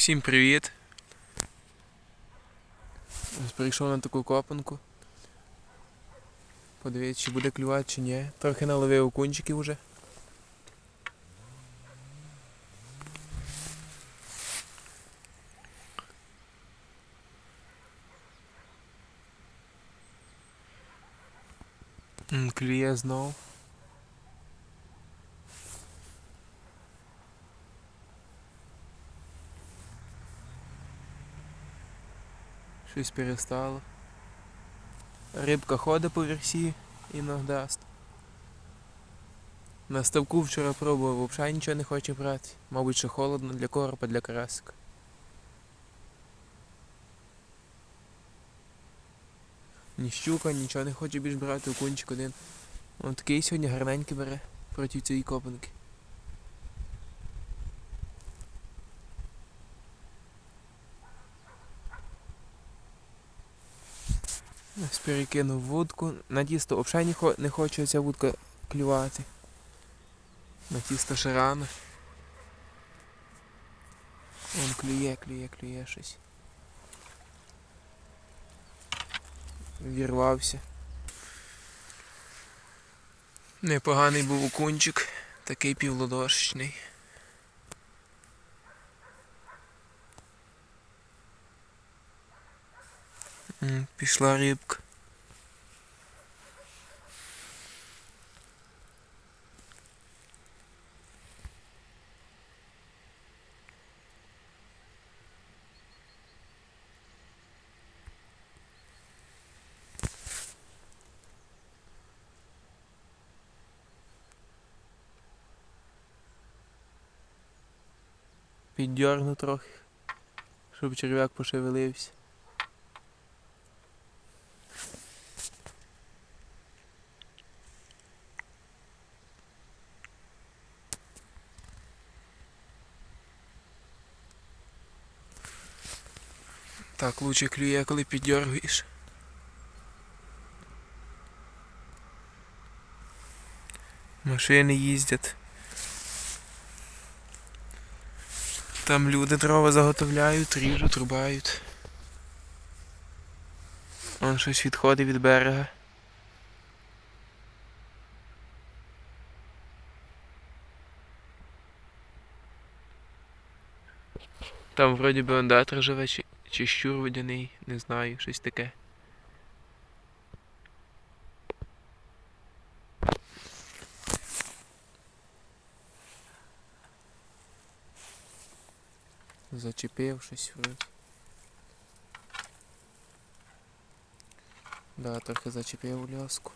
Всім привіт! Прийшов на таку копанку. Подивіться, чи буде клювати, чи ні. Трохи наловив окунчиків уже. Клює знов. Щось перестало. Рибка ходить по версі іноді. На ставку вчора пробував, взагалі нічого не хоче брати. Мабуть, що холодно для коропа, для карасика. Ні щука, нічого не хоче більш брати, окунчик один. Он такий сьогодні гарненький бере проти цієї копанки. Ось перекинув вудку. На тісто взагалі не, хо- хоче ця вудка клювати. На тісто ще рано. Вон клює, клює, клює щось. Вірвався. Непоганий був окунчик, такий півлодошечний. Пішла рибка. Піддьорну трохи, щоб черв'як пошевелився. Так, лучше клює, коли піддергуєш. Машини їздять. Там люди дрова заготовляють, ріжуть, рубають. Вон щось відходить від берега. Там вроді би живе, чи, чи щур водяний, не знаю, щось таке. Зачепив щось вроді. Да, трохи зачепив ляску.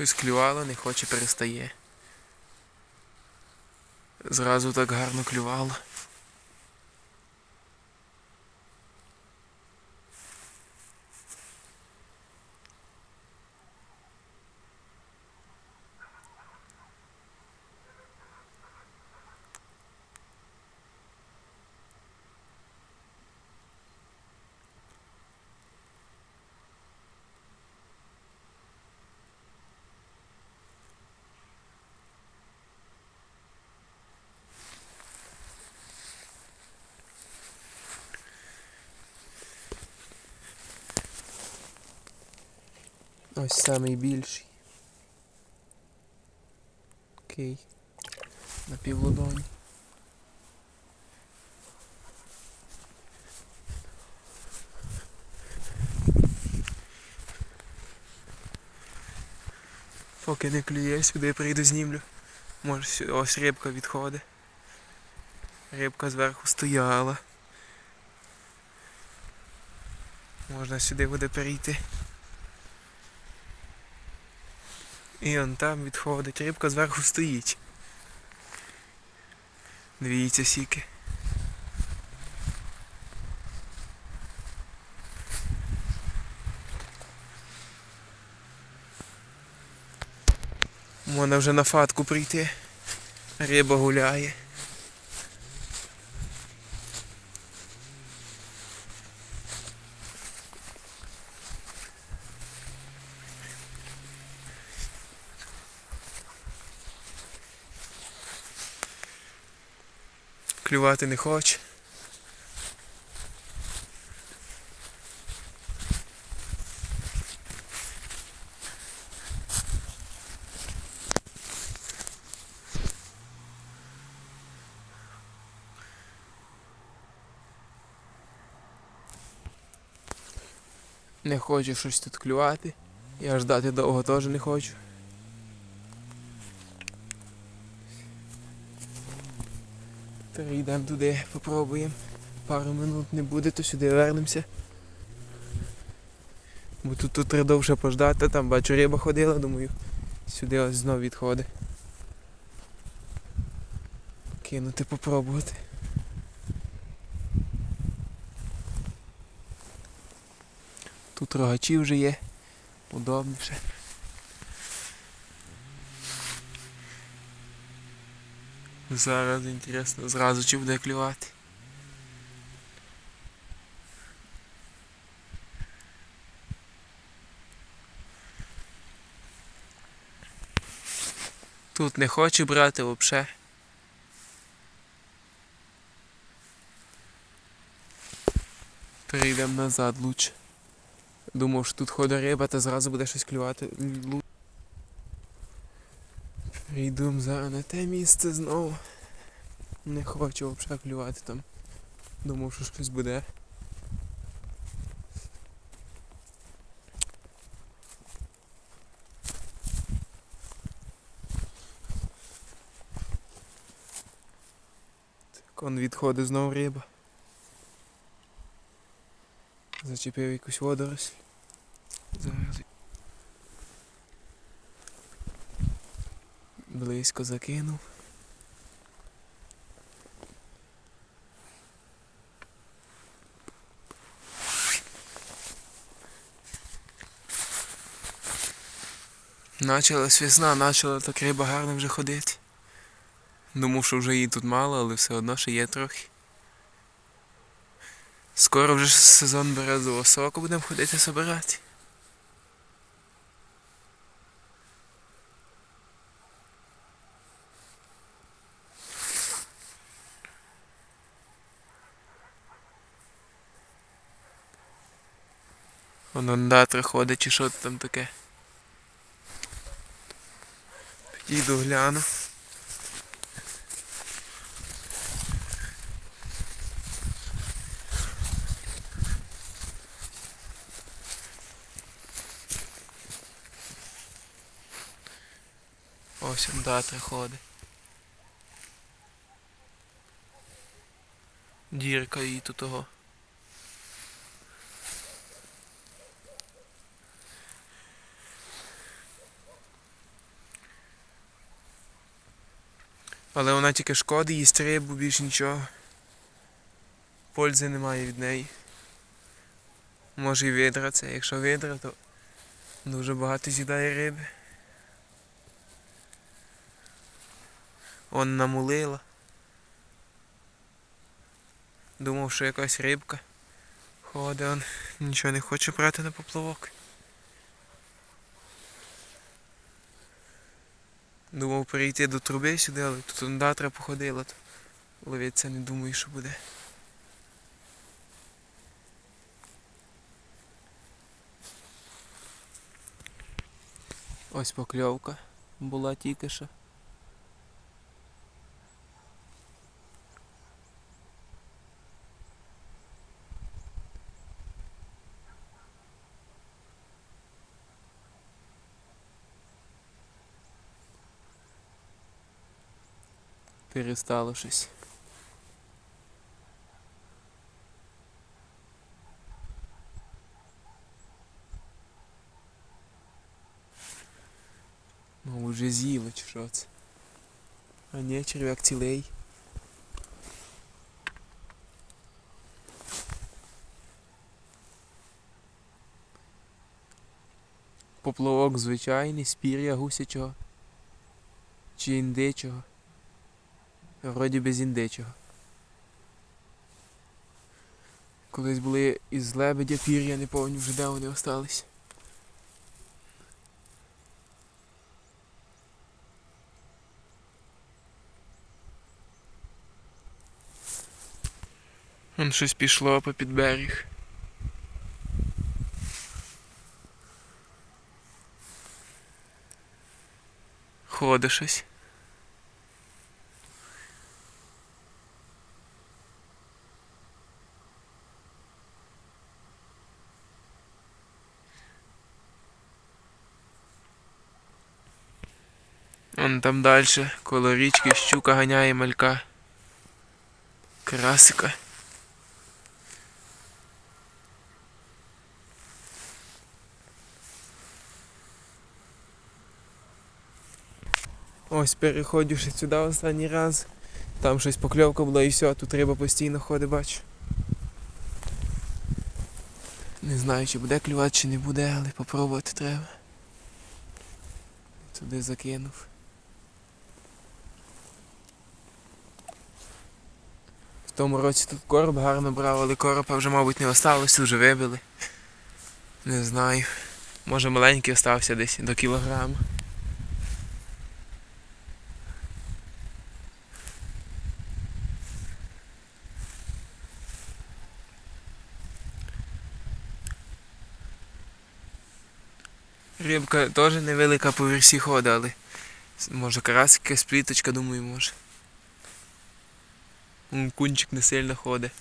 Щось клювало, не хоче, перестає. Зразу так гарно клювало. Ось самий більший. Окей. На півлодоні. Поки не клює, сюди прийду знімлю. Може сю- ось рибка відходить. Рибка зверху стояла. Можна сюди буде перейти. І он там відходить, рибка зверху стоїть. Дивіться сіки. Можна вже на фатку прийти. Риба гуляє. Клювати не хоче. Не хочу щось тут клювати. Я ждати довго теж не хочу. Перейдемо туди, попробуємо. Пару минут не буде, то сюди вернемося. Бо тут, тут треба довше пождати, там бачу риба ходила, думаю, сюди ось знов відходить. Кинути попробувати. Тут рогачі вже є, удобніше. Зараз інтересно, зразу чи буде клювати. Тут не хоче брати взагалі. Перейдемо назад лучше. Думав, що тут ходить риба, та зразу буде щось клювати. Прийдемо зараз на те місце знову. Не хочу взагалі клювати там. Думав, що щось буде. Так, он відходить знову риба. Зачепив якусь водоросль. Зараз. Близько закинув. Началась весна, почала так риба гарно вже ходити. Думав, що вже її тут мало, але все одно ще є трохи. Скоро вже сезон березового соку будемо ходити собирати. Воно ондатра ходить чи що там таке. Підійду гляну. Ось ондатра ходить. Дірка її тут того. Але вона тільки шкоди, їсть рибу, більш нічого. Пользи немає від неї. Може і видра це. Якщо видра, то дуже багато з'їдає риби. Он намулила. Думав, що якась рибка. Ходить, он нічого не хоче брати на поплавок. Думав перейти до труби сюди, але тут ондатра походила, то ловитися не думаю, що буде. Ось покльовка була тільки що. Перестало щось. вже з'їло чи що це. А ні, черв'як цілий. Поплавок звичайний, з пір'я гусячого. Чи індичого. Вроді без індичого. Колись були із лебедя пір'я, не пам'ятаю вже де вони остались. Вон щось пішло по під берег. Ходить щось. Там далі, коло річки щука ганяє малька. Красика. Ось переходжу ще сюди останній раз. Там щось покльовка була і все, тут риба постійно ходить, бачу. Не знаю, чи буде клювати, чи не буде, але попробувати треба. Туди закинув. Тому році тут короб гарно брав, але коропа вже, мабуть, не осталося, вже вибили. Не знаю. Може маленький остався десь до кілограма. Рибка теж невелика по версі ходить, але може карасик якась пліточка, думаю, може. Кунчик не сильно ходить.